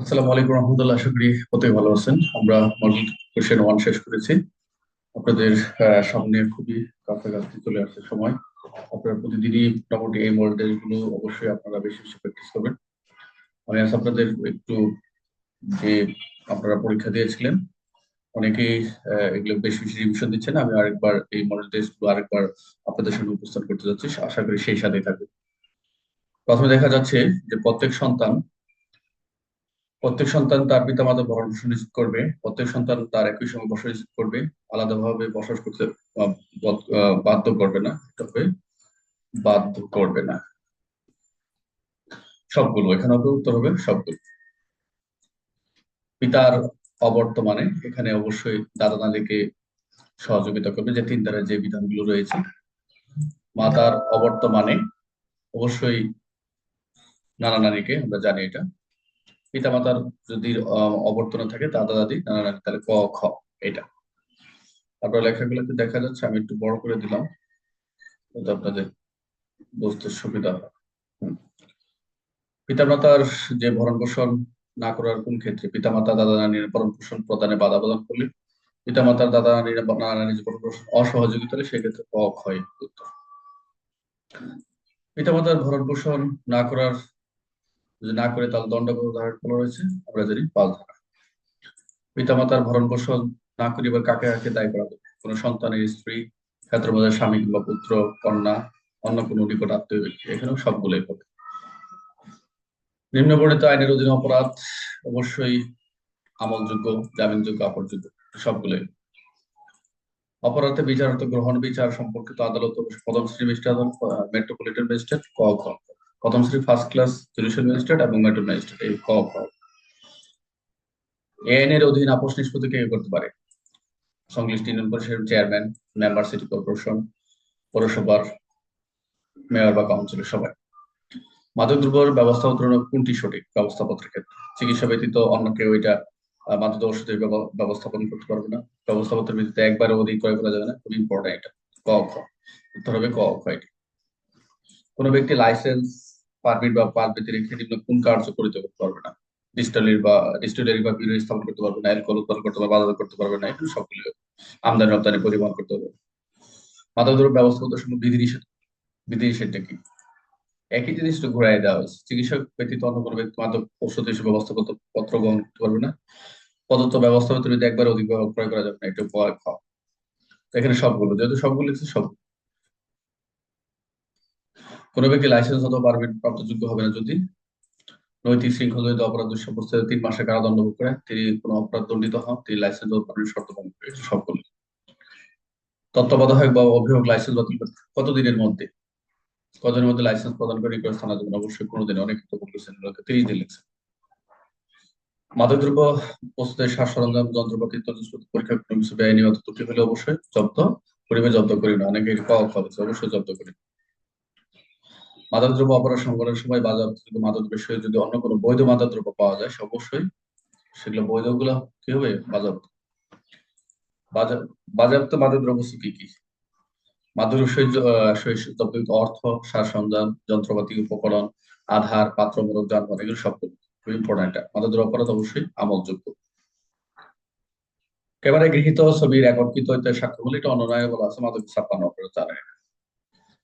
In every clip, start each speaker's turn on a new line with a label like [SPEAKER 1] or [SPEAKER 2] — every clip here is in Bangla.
[SPEAKER 1] আসসালামু আলাইকুম রহমতুল্লাহ, আশা করি প্রত্যেকে ভালো আছেন। আমরা মডেল কোশ্চেন ওয়ান শেষ করেছি। আপনাদের সামনে খুবই কাছাকাছি চলে আসছে সময়। আপনারা প্রতিদিনই মোটামুটি এই মডেলগুলো অবশ্যই আপনারা বেশি বেশি প্র্যাকটিস করবেন। আমি আজ আপনাদের একটু যে আপনারা পরীক্ষা দিয়েছিলেন, অনেকেই এগুলো বেশি বেশি রিভিশন দিচ্ছেন আমি আরেকবার এই মডেল টেস্টগুলো আরেকবার আপনাদের সামনে উপস্থান করতে যাচ্ছি। আশা করি সেই সাথেই থাকবে। প্রথমে দেখা যাচ্ছে যে প্রত্যেক সন্তান প্রত্যেক সন্তান তার পিতামাতা ভরণ পোষণ নিশ্চিত করবে, প্রত্যেক সন্তান তার একই সঙ্গে বসবাস করবে, আলাদাভাবে বসবাস করতে বাধ্য করবে না তবে বাধ্য করবে না। সবগুলো, এখানে উত্তর হবে সবগুলো। পিতার অবর্তমানে এখানে অবশ্যই দাদা দাদিকে সহযোগিতা করবে, যে তিন ধারার যে বিধানগুলো রয়েছে। মাতার অবর্তমানে অবশ্যই নানা নারীকে আমরা জানি এটা পিতামাতার যদি অবর্তনে থাকে দাদা দাদি নানা নানি তাহলে ক, খ, এটা। তারপর লেখাগুলো একটু দেখা যাচ্ছে, আমি একটু বড় করে দিলাম। আপনাদের বুঝতে সুবিধা হয়। পিতামাতার যে ভরণ পোষণ না করার কোন ক্ষেত্রে? পিতামাতা দাদা নানির ভরণ পোষণ প্রদানে বাধা প্রদান করলে পিতামাতার দাদা নানির নানা নানির ভরণ পোষণ, অসহযোগিতা সেক্ষেত্রে ক ক্ষয় উত্তর। পিতামাতার ভরণ পোষণ না করার যদি না করে তাহলে দণ্ড ধারণ করা রয়েছে? আমরা জানি পাল ধারা। পিতামাতার ভরণ পোষণ না করিবার কাকে কাকে দায়ী করা হবে কোন সন্তানের স্ত্রী ক্ষেত্রমধ্যে স্বামী কিংবা পুত্র, কন্যা, অন্য কোনো নিকট আত্মীয় ব্যক্তি? এখানেও সবগুলোই হবে নিম্নবর্ণিত আইনের অধীনে অপরাধ অবশ্যই আমলযোগ্য, জামিনযোগ্য অপরযোগ্য সবগুলোই অপরাধে বিচারত গ্রহণ, বিচার সম্পর্কিত আদালত প্রথম শ্রী ম্যাজিস্ট্রেট আদালত মেট্রোপলিটন ম্যাজিস্ট্রেট ক প্রথম শ্রী ফার্স্ট ক্লাস জুডিশিয়াল ম্যাজিস্ট্রেট এবং মেট্রো ম্যাজিস্ট্রেট এই ক এই আইনের অধীন আপোষ নিষ্পত্তি কে করতে পারে? সংশ্লিষ্ট ইউনিয়ন পরিষদের চেয়ারম্যান মেম্বার সিটি কর্পোরেশন পৌরসভার মেয়র বা কাউন্সিলের সবাই। মাদকদ্রব্যের ব্যবস্থা উত্তরণ কোনটি সঠিক? ব্যবস্থাপত্রের ক্ষেত্রে। চিকিৎসা ব্যতীত অন্য কেউ এটা মাদক ওষুধের ব্যবস্থাপন করতে পারবে না। ব্যবস্থাপত্রের ভিত্তিতে একবারে অধিক ক্রয় করা যাবে না। খুব ইম্পর্টেন্ট এটা। ক খ। উত্তর হবে ক খ এটি। কোনো ব্যক্তি লাইসেন্স পারমিট বা পারমিট রেখে নিম্ন কোন কার্য করিত পারবে না? ডিস্টিলারি বা ডিস্টিলারি বা বিড়ি স্থাপন করতে পারবে না অ্যালকোহল উৎপাদন করতে পারবে বাজার করতে পারবে না, এগুলো সবগুলো আমদানি রপ্তানি পরিবহন করতে হবে। মাদকদ্রব্য ব্যবস্থাপত্রের সঙ্গে বিধি নিষেধ। বিধি নিষেধটা কি? একই জিনিসটা ঘুরাই দেওয়া হয়েছে। চিকিৎসক ব্যতীত অন্য কোনো ব্যক্তি মাদক ঔষধ হিসেবে ব্যবস্থাপত্র পত্র গ্রহণ করতে পারবে না। প্রদত্ত ব্যবস্থাপত্র যদি একবার অধিক ক্রয় করা যাবে না, এটা ভয় খাওয়া। এখানে সবগুলো, যেহেতু সবগুলো সব কোনো ব্যক্তি লাইসেন্স অথবা পারমিট প্রাপ্তযোগ্য হবে না যদি নৈতিক শৃঙ্খলা যদি অপরাধ সাব্যস্ত তিন মাসের কারাদণ্ড ভোগ করে, তিনি কোনো অপরাধ দণ্ডিত হন, তিনি লাইসেন্স ও পারমিট শর্ত ভঙ্গ করে সবগুলো তত্ত্বাবধায়ক বা অভিভাবক লাইসেন্স বাতিল করতে কত দিনের মধ্যে? কতদিনের মধ্যে লাইসেন্স প্রদান করে রিকোয়েস্ট অবশ্যই কোনো দিন অনেক তো বলতেছেন তিরিশ দিন লিখছে মাদকদ্রব্য প্রস্তুতের সাজ সরঞ্জাম, যন্ত্রপাতি ইত্যাদি পরীক্ষা ত্রুটি হলে অবশ্যই জব্দ করিবে। জব্দ করি না অনেকে পাওয়া খরচ অবশ্যই জব্দ করি মাদকদ্রব্য অপরাধ সংগ্রহের সময় বাজার থেকে মাদক বিষয়ে যদি অন্য কোনো বৈধ মাদকদ্রব্য পাওয়া যায় অবশ্যই সেগুলো বৈধগুলো কি হবে? বাজার বাজার বাজারত মাদকদ্রব্য কি কি? অর্থ, সার সরঞ্জাম যন্ত্রপাতি, উপকরণ, আধার পাত্র মোড়ক যানবাহন, এগুলো সব খুব ইম্পর্টেন্ট মাদকদ্রব্য অপরাধ অবশ্যই আমলযোগ্য। ক্যামেরায় গৃহীত ছবি রেকর্ডকৃত ইত্যাদি সাক্ষ্য বলে এটা অন্যায় বলা আছে মাদক ছাপ্পান্ন অপরাধ জানে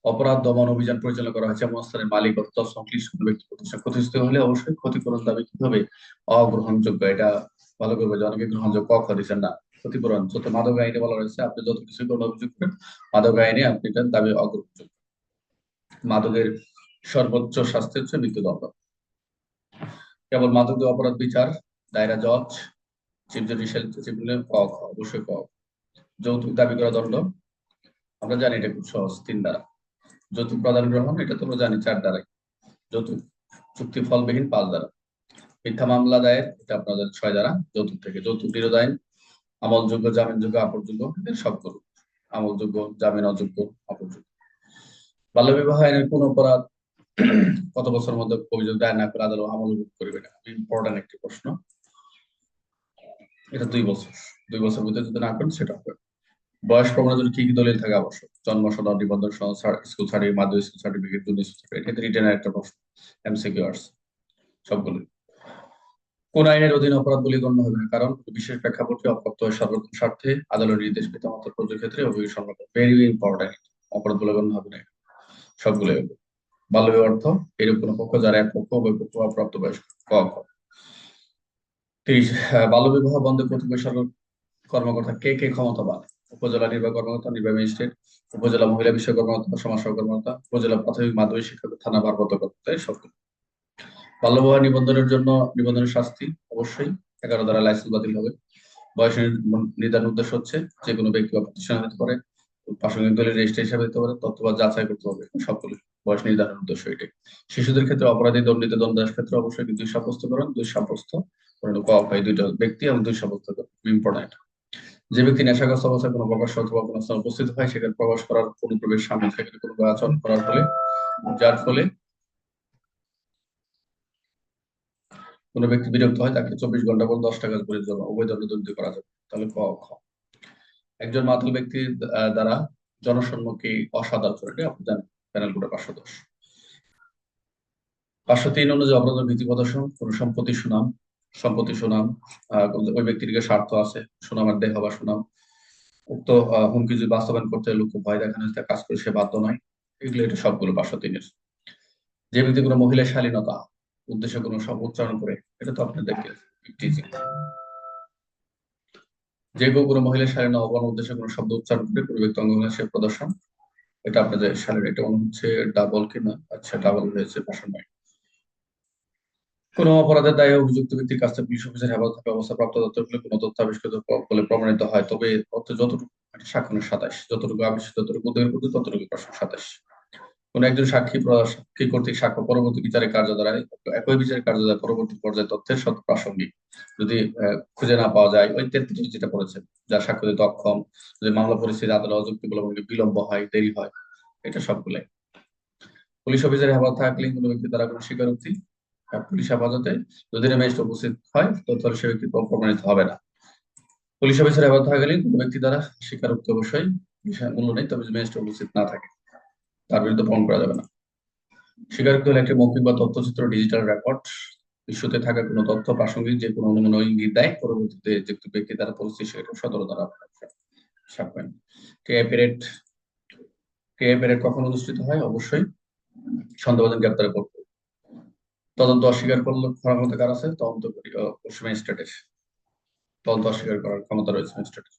[SPEAKER 1] অপরাধ, দমন অভিযান পরিচালনা করা হয়েছে। এমন স্থানের মালিক সংশ্লিষ্ট ব্যক্তি প্রতিষ্ঠান ক্ষতিগ্রস্ত হলে অবশ্যই ক্ষতিপূরণ দাবি কি হবে। অগ্রহণযোগ্য, এটা ভালো করবে যে অনেকে গ্রহণযোগ্য ক দিচ্ছেন না, ক্ষতিপূরণ। যত মাদক আইনে বলা রয়েছে, আপনি যত কিছু কোনো অভিযোগ করেন মাদক আইনে আপনি এটার দাবি অগ্রহণযোগ্য। মাদকের সর্বোচ্চ শাস্তি হচ্ছে মৃত্যুদণ্ড। কেবল মাদক অপরাধ, বিচার, দায়রা, জজ, চিফ জুডিশিয়াল ট্রিবিউনাল ক অবশ্যই ক। যৌতুক দাবি করা দণ্ড। আমরা জানি এটা খুব সহজ, তিন দ্বারা। যৌতুক প্রদান গ্রহণ, এটা তো জানি চার দ্বারাই যৌতুক চুক্তি ফলবিহীন পাঁচ দ্বারা। মিথ্যা মামলা দায়ের, এটা আপনাদের ছয় দ্বারা, যৌতুক থেকে। যৌতুক বিরোধ আইন আমলযোগ্য, জামিনযোগ্য, আপরযোগ্য, এদের সব সবগুলো আমলযোগ্য, জামিন অযোগ্য অপরযোগ্য বাল্য বিবাহ আইনের কোন অপরাধ কত বছরের মধ্যে অভিযোগ দায়ের না করে আদালত আমল করবে না? ইম্পর্টেন্ট একটি প্রশ্ন। এটা দুই বছর। দুই বছর ভিতরে যদি না করেন, সেটা হবে। বয়স প্রমাণের জন্য কি কি দলিল থাকে আবশ্যক? জন্ম সনদ নিবন্ধন সনদ স্কুল সার্টিফিকেট মাধ্যমিক school certificate junior certificate written একটা প্রশ্ন সবগুলো। কোন আইনের অধীনে অপরাধ বলে গণ্য হবে না, কারণ বিশেষ প্রেক্ষাপটে অপ্রাপ্ত হয় স্বার্থে আদালত নির্দেশ পেতে মাত্র প্রযোজ্য ক্ষেত্রে অভিযোগ সংরক্ষণ ভেরি ইম্পর্টেন্ট অপরাধ বলে গণ্য হবে না। সবগুলো হবে। বাল্য অর্থ, এরূপ কোন পক্ষ যারা এক পক্ষ উভয় পক্ষ অপ্রাপ্ত বয়স্ক, ক তিরিশ বাল্য বিবাহ বন্ধ কর্তৃপক্ষ কর্মকর্তা কে কে ক্ষমতাবান? উপজেলা নির্বাহী কর্মকর্তা, নির্বাহী ম্যাজিস্ট্রেট, উপজেলা মহিলা বিষয় কর্মকর্তা, সমাজ কর্মকর্তা, উপজেলা প্রাথমিক মাধ্যমিক শিক্ষক থানা ভারপ্রাপ্ত কর্মকর্তা সবগুলো বাল্যবিবাহ নিবন্ধনের জন্য নিবন্ধনের শাস্তি অবশ্যই, এগারো দ্বারা লাইসেন্স বাতিল হবে। বয়স নির্ধারণ উদ্দেশ্য হচ্ছে যে কোনো ব্যক্তি বা প্রতিষ্ঠান হতে পারে প্রাসঙ্গিক দলের রেজিস্ট্রি হিসাবে হতে পারে, তথ্য বা যাচাই করতে হবে সকলে বয়স নির্ধারণ উদ্দেশ্য এটাই। শিশুদের ক্ষেত্রে অপরাধী, দণ্ডিত দণ্ডাস ক্ষেত্রে অবশ্যই দুই সাব্যস্ত করেন। দুই সাব্যস্ত করেন এই দুইটা ব্যক্তি এবং দুই সাব্যস্ত ইম্পর্টেন্ট যে ব্যক্তি নেশাগ্রস্ত অবস্থায় কোনো প্রকাশ অথবা কোনো স্থানে উপস্থিত হয়, সেখানে প্রকাশ করার কোনো প্রবেশ সামিল থাকে কোনো আচরণ করার ফলে, যার ফলে কোনো ব্যক্তি বিরক্ত হয়, তাকে চব্বিশ ঘণ্টা পর দশ টাকা করে জন্য উভয় দণ্ড করা যাবে। তাহলে ক, খ। একজন মাতাল ব্যক্তির দ্বারা জনসম্মুখে অসদাচরণে আপনি জানেন প্যানেল কোডে পাঁচশো দশ। পাঁচশো তিন অনুযায়ী অপরাধের ভীতি প্রদর্শন, কোন সম্পত্তি সুনাম সম্পত্তি সুনাম ওই ব্যক্তির স্বার্থ আছে সুনামের দেহ বা সুনাম। উক্ত হুমকি যদি বাস্তবায়ন করতে লোক ভয় দেখানো কাজ করে সে বাধ্য নয়। এগুলো এটা সবগুলো পাঁচশো তিনের যে ব্যক্তি কোনো মহিলার শালীনতা উদ্দেশ্যে কোনো শব্দ উচ্চারণ করে, এটা তো আপনাদেরকে যে কেউ কোনো মহিলার শালীন অবন উদ্দেশ্যে কোনো শব্দ উচ্চারণ করে কোনো ব্যক্তি অঙ্গবিন্যাসের প্রদর্শন, এটা আপনাদের শালীন, এটা মনে হচ্ছে ডাবল কিনা আচ্ছা ডাবল হয়েছে পাশন নয় কোন অপরাধের দায়ে অভিযুক্ত ব্যক্তির কাছে পুলিশ অফিসার হেফাজত থাকা অবস্থা প্রাপ্ত তথ্যগুলো কোনো তথ্য আবিষ্কৃত বলে প্রমাণিত হয়। তবে অর্থ যতটুকু সাক্ষণের সাতাশ। যতটুকু আবিষ্কৃত, ততটুকু প্রতি ততটুকু প্রশ্ন সাতাশ। কোন একজন সাক্ষী সাক্ষী কর্তৃক সাক্ষ্য পরবর্তী বিচারের কার্য দ্বারা একই বিচারের কার্য দ্বারা পরবর্তী পর্যায়ে তথ্যের সৎ প্রাসঙ্গিক। যদি খুঁজে না পাওয়া যায়, ওই তেত্রিশ যেটা করেছেন যার সাক্ষ্য দিতে অক্ষম, যদি মামলা পরিস্থিতি আদালত অযুক্তি বলে বিলম্ব হয়, দেরি হয়, এটা সবগুলাই। পুলিশ অফিসারের হেফাজত থাকলে কোনো ব্যক্তি দ্বারা কোনো স্বীকারোক্তি পুলিশ হেফাজতে যদি ম্যাজিস্ট্রেট উপস্থিত হয় তাহলে সে ব্যক্তি প্রমাণিত হবে না। পুলিশ অফিসার হেফাজত থাকলে কোনো ব্যক্তি দ্বারা স্বীকারোক্তি অবশ্যই মূল্য নেই, তবে ম্যাজিস্ট্রেট উপস্থিত না থাকে, তার বিরুদ্ধে প্রমাণ করা যাবে না। স্বীকারোক্তি হলে একটি মৌখিক বা তথ্যচিত্র, ডিজিটাল রেকর্ড। ইস্যুতে থাকা কোনো তথ্য, প্রাসঙ্গিক যে কোনো অনুমান ইঙ্গিত দেয়, পরবর্তীতে যে ব্যক্তি দ্বারা পরিস্থিতি সেটা সদর দ্বারা ছাপবেন কে প্যারেড কে প্যারেড কখন অনুষ্ঠিত হয়? অবশ্যই সন্দেহবাদী গ্রেপ্তারে করবে তদন্ত অস্বীকার করলে ক্ষমতা কার আছে, তদন্ত ম্যাজিস্ট্রেটের তদন্ত অস্বীকার করার ক্ষমতা রয়েছে ম্যাজিস্ট্রেটের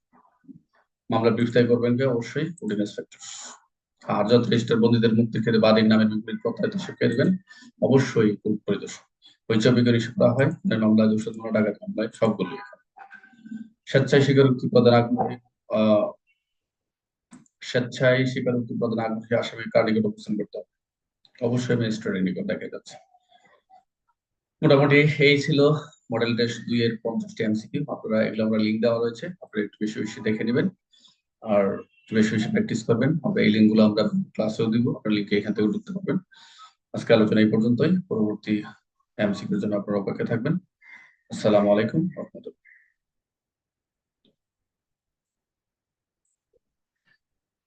[SPEAKER 1] মামলা বিস্তারিত করবেন কে? অবশ্যই কোর্টিং ইন্সপেক্টর। আর যত রেজিস্টার বন্দীদের মুক্তির ক্ষেত্রে বাদীর নামে বিপরীত প্রত্যায়িত শিক্ষা দেবেন, অবশ্যই পরিদর্শন পরিচয় বিজ্ঞানী করা হয় মামলায় দুশো পনেরো টাকা মামলায় সবগুলো স্বেচ্ছায় স্বীকারোক্তি প্রদান আগ্রহী স্বেচ্ছায় স্বীকারোক্তি প্রদান আগ্রহী আসামি কার নিকট করতে হবে? অবশ্যই ম্যাজিস্ট্রেটের নিকট দেখা যাচ্ছে। মোটামুটি এই ছিল মডেল টেস্ট দুই এর পঞ্চাশটি এমসিকিউ আপনারা এগুলো আমরা লিঙ্ক দেওয়া রয়েছে, আপনারা একটু বেশি বেশি দেখে নেবেন আর একটু বেশি বেশি প্র্যাকটিস করবেন। আমরা এই লিঙ্কগুলো আমরা ক্লাসেও দিব, আপনার লিঙ্কে এখান থেকে ঢুকতে পারবেন। আজকে আলোচনা এই পর্যন্তই, পরবর্তী এমসিকিউর জন্য আপনারা অপেক্ষা থাকবেন। আসসালামু আলাইকুম, রহমতুল্লাহ।